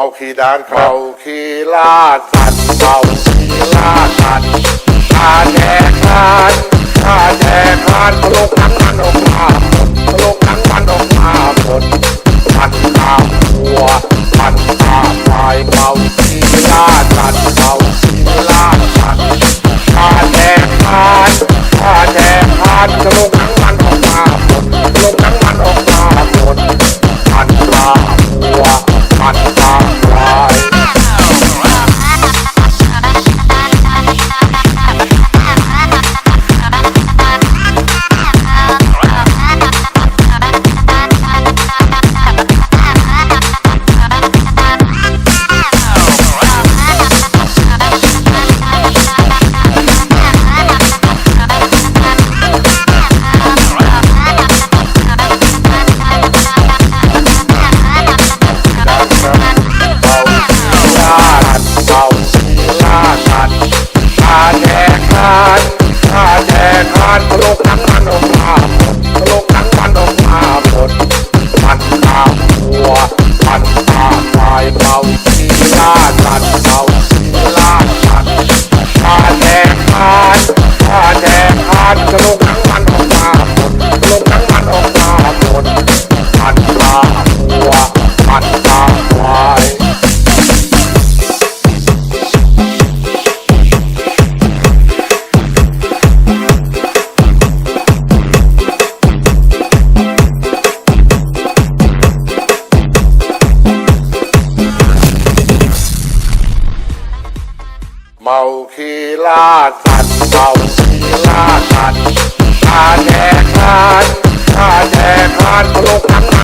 มาขี่ดานเขาขี่ล่าสัตว์เมาขี่ล่าสัตว์ขาแดกคานขาแดกคานโลกทั้งมันออกมาโลกทั้งมันออกมาหมดมันข้าวหัวมัน man, look at man, เมาขี้ลาสัตว์เมาขี้ลาสัตว์ข้าแดกขันข้าแดกขันลูกทั้ง